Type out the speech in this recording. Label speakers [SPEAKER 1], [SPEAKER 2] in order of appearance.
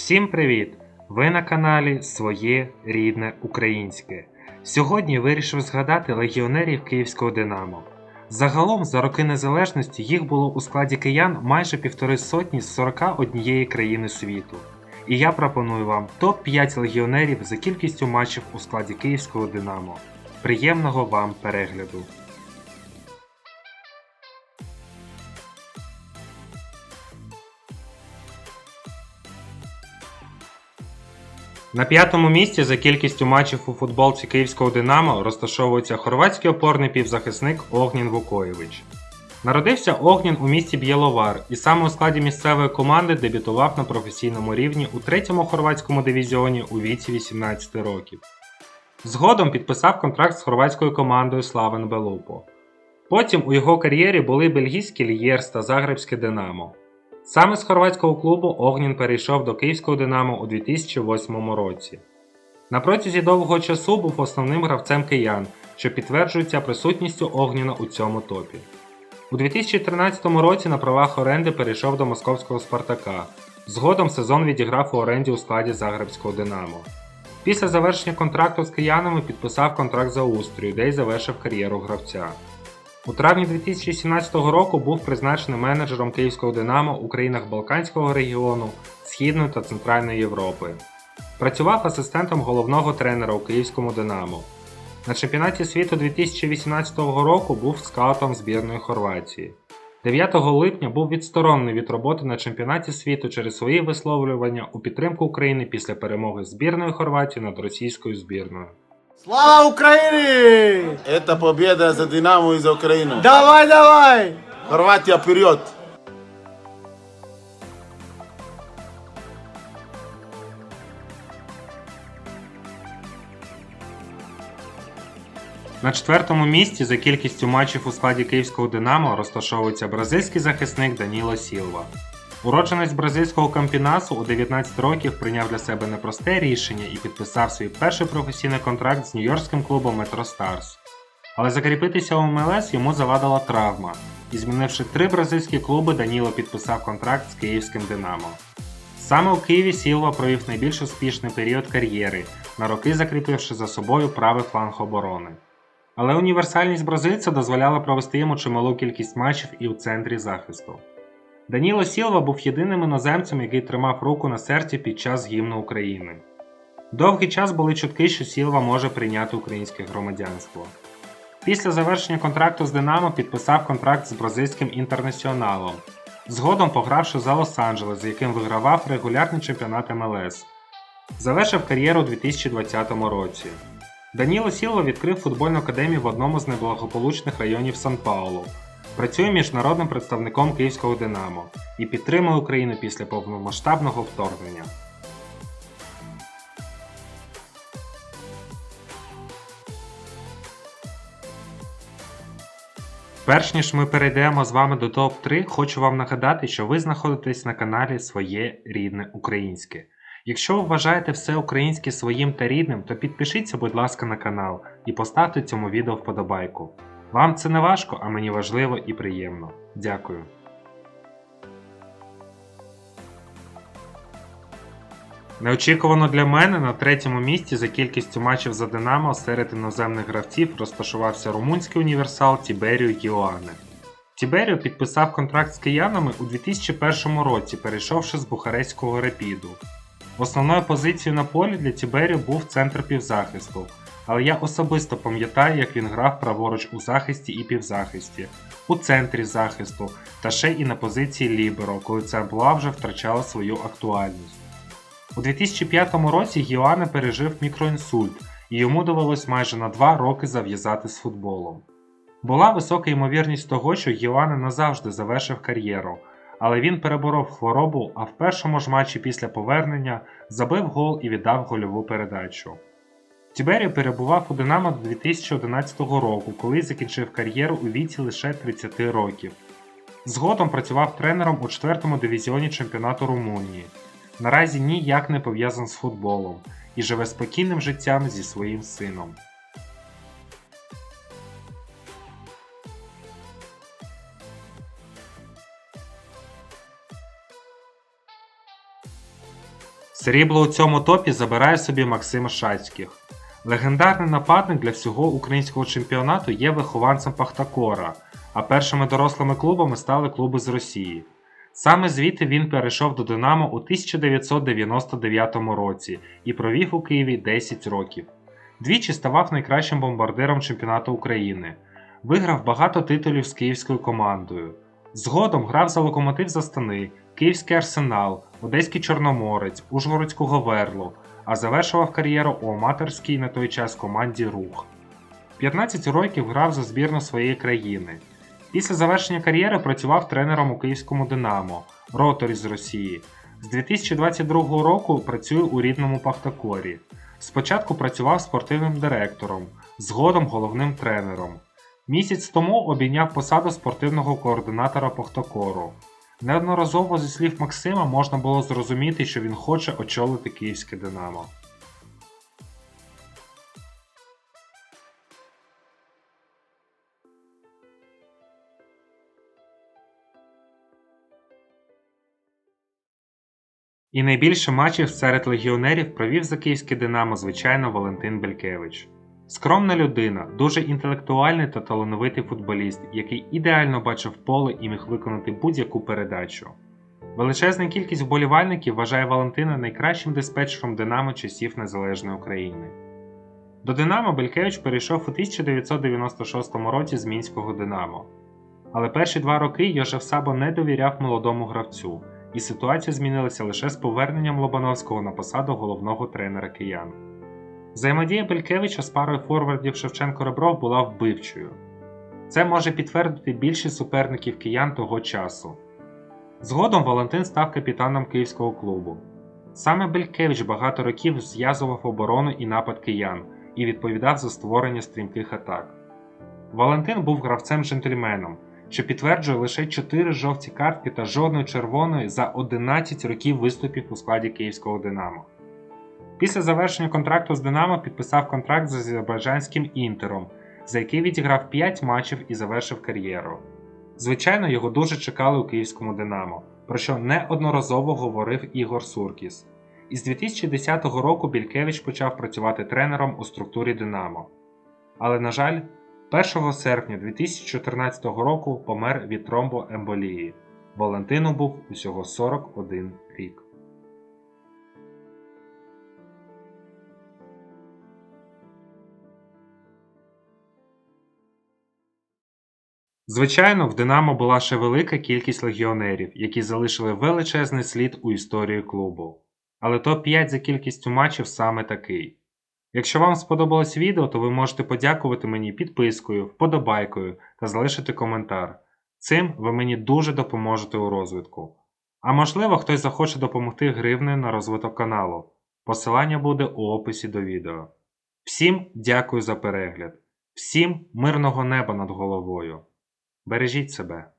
[SPEAKER 1] Всім привіт! Ви на каналі Своє рідне українське. Сьогодні вирішив згадати легіонерів Київського Динамо. Загалом за роки незалежності їх було у складі киян майже півтори сотні з 41 країни світу. І я пропоную вам топ-5 легіонерів за кількістю матчів у складі Київського Динамо. Приємного вам перегляду! На п'ятому місці за кількістю матчів у футболці Київського Динамо розташовується хорватський опорний півзахисник Огнін Вукоєвич. Народився Огнін у місті Б'єловар і саме у складі місцевої команди дебютував на професійному рівні у третьому хорватському дивізіоні у віці 18 років. Згодом підписав контракт з хорватською командою Славен Белупо. Потім у його кар'єрі були бельгійський Льєрс та Загребське Динамо. Саме з хорватського клубу Огнін перейшов до Київського Динамо у 2008 році. На протязі довгого часу був основним гравцем киян, що підтверджується присутністю Огніна у цьому топі. У 2013 році на правах оренди перейшов до московського Спартака. Згодом сезон відіграв у оренді у складі Загребського Динамо. Після завершення контракту з киянами підписав контракт за Устрію, де й завершив кар'єру гравця. У травні 2017 року був призначений менеджером Київського Динамо у країнах Балканського регіону, Східної та Центральної Європи. Працював асистентом головного тренера у Київському Динамо. На чемпіонаті світу 2018 року був скаутом збірної Хорватії. 9 липня був відсторонений від роботи на чемпіонаті світу через свої висловлювання у підтримку України після перемоги збірної Хорватії над російською збірною.
[SPEAKER 2] Слава Украине!
[SPEAKER 3] Это победа за Динамо и за Украину.
[SPEAKER 2] Давай, давай!
[SPEAKER 3] Хорватия вперед!
[SPEAKER 1] На четвертому місці за кількістю матчів у складі Київського Динамо розташовується бразильський захисник Даніло Сілва. Уродженець бразильського кампінасу у 19 років прийняв для себе непросте рішення і підписав свій перший професійний контракт з нью-йоркським клубом Метро Старс. Але закріпитися у МЛС йому завадила травма, і змінивши три бразильські клуби, Даніло підписав контракт з київським Динамо. Саме у Києві Сілва провів найбільш успішний період кар'єри, на роки закріпивши за собою правий фланг оборони. Але універсальність бразильця дозволяла провести йому чималу кількість матчів і у центрі захисту. Даніло Сілва був єдиним іноземцем, який тримав руку на серці під час гімну України. Довгий час були чутки, що Сілва може прийняти українське громадянство. Після завершення контракту з Динамо підписав контракт з бразильським інтернаціоналом, згодом погравши за Лос-Анджелес, з яким вигравав регулярний чемпіонат МЛС. Завершив кар'єру у 2020 році. Даніло Сілва відкрив футбольну академію в одному з неблагополучних районів Сан-Паулу. Працює міжнародним представником Київського Динамо і підтримує Україну після повномасштабного вторгнення. Перш ніж ми перейдемо з вами до топ-3, хочу вам нагадати, що ви знаходитесь на каналі Своє рідне українське. Якщо ви вважаєте все українське своїм та рідним, то підпишіться, будь ласка, на канал і поставте цьому відео вподобайку. Вам це не важко, а мені важливо і приємно. Дякую. Неочікувано для мене на третьому місці за кількістю матчів за Динамо серед іноземних гравців розташувався румунський універсал Тіберіо Йоане. Тіберіо підписав контракт з киянами у 2001 році, перейшовши з Бухарестського репіду. Основною позицією на полі для Тіберіо був центр півзахисту, але я особисто пам'ятаю, як він грав праворуч у захисті і півзахисті, у центрі захисту та ще і на позиції Ліберо, коли це амплуа вже втрачало свою актуальність. У 2005 році Гіоане пережив мікроінсульт, і йому довелось майже на 2 роки зав'язати з футболом. Була висока ймовірність того, що Гіоане назавжди завершив кар'єру, але він переборов хворобу, а в першому ж матчі після повернення забив гол і віддав гольову передачу. Тібері перебував у Динамо до 2011 року, коли закінчив кар'єру у віці лише 30 років. Згодом працював тренером у 4-му дивізіоні чемпіонату Румунії. Наразі ніяк не пов'язан з футболом і живе спокійним життям зі своїм сином. Срібло у цьому топі забирає собі Максим Шацьких. Легендарний нападник для всього українського чемпіонату є вихованцем Пахтакора, а першими дорослими клубами стали клуби з Росії. Саме звідти він перейшов до Динамо у 1999 році і провів у Києві 10 років. Двічі ставав найкращим бомбардиром чемпіонату України. Виграв багато титулів з київською командою. Згодом грав за локомотив Застани, Київський Арсенал, Одеський Чорноморець, Ужгородську Говерлу, а завершував кар'єру у аматорській на той час команді Рух. 15 років грав за збірну своєї країни. Після завершення кар'єри працював тренером у київському Динамо, роторі з Росії. З 2022 року працює у рідному Пахтакорі. Спочатку працював спортивним директором, згодом головним тренером. Місяць тому обійняв посаду спортивного координатора Пахтакору. Неодноразово зі слів Максима можна було зрозуміти, що він хоче очолити київське Динамо. І найбільше матчів серед легіонерів провів за київське Динамо, звичайно, Валентин Белькевич. Скромна людина, дуже інтелектуальний та талановитий футболіст, який ідеально бачив поле і міг виконати будь-яку передачу. Величезна кількість вболівальників вважає Валентина найкращим диспетчером Динамо часів Незалежної України. До Динамо Белькевич перейшов у 1996 році з мінського Динамо. Але перші два роки Йожев Сабо не довіряв молодому гравцю, і ситуація змінилася лише з поверненням Лобановського на посаду головного тренера киян. Взаємодія Белькевича з парою форвардів Шевченко Ребров була вбивчою. Це може підтвердити більшість суперників киян того часу. Згодом Валентин став капітаном київського клубу. Саме Белькевич багато років зв'язував оборону і напад киян і відповідав за створення стрімких атак. Валентин був гравцем-джентльменом, що підтверджує лише 4 жовті картки та жодної червоної за 11 років виступів у складі київського Динамо. Після завершення контракту з Динамо підписав контракт з азербайджанським інтером, за який відіграв 5 матчів і завершив кар'єру. Звичайно, його дуже чекали у київському Динамо, про що неодноразово говорив Ігор Суркіс. Із 2010 року Бількевич почав працювати тренером у структурі Динамо. Але, на жаль, 1 серпня 2014 року помер від тромбоемболії. Валентину був усього 41 рік. Звичайно, в Динамо була ще велика кількість легіонерів, які залишили величезний слід у історії клубу. Але топ-5 за кількістю матчів саме такий. Якщо вам сподобалось відео, то ви можете подякувати мені підпискою, вподобайкою та залишити коментар. Цим ви мені дуже допоможете у розвитку. А можливо, хтось захоче допомогти гривнею на розвиток каналу. Посилання буде у описі до відео. Всім дякую за перегляд. Всім мирного неба над головою. Бережіть себе.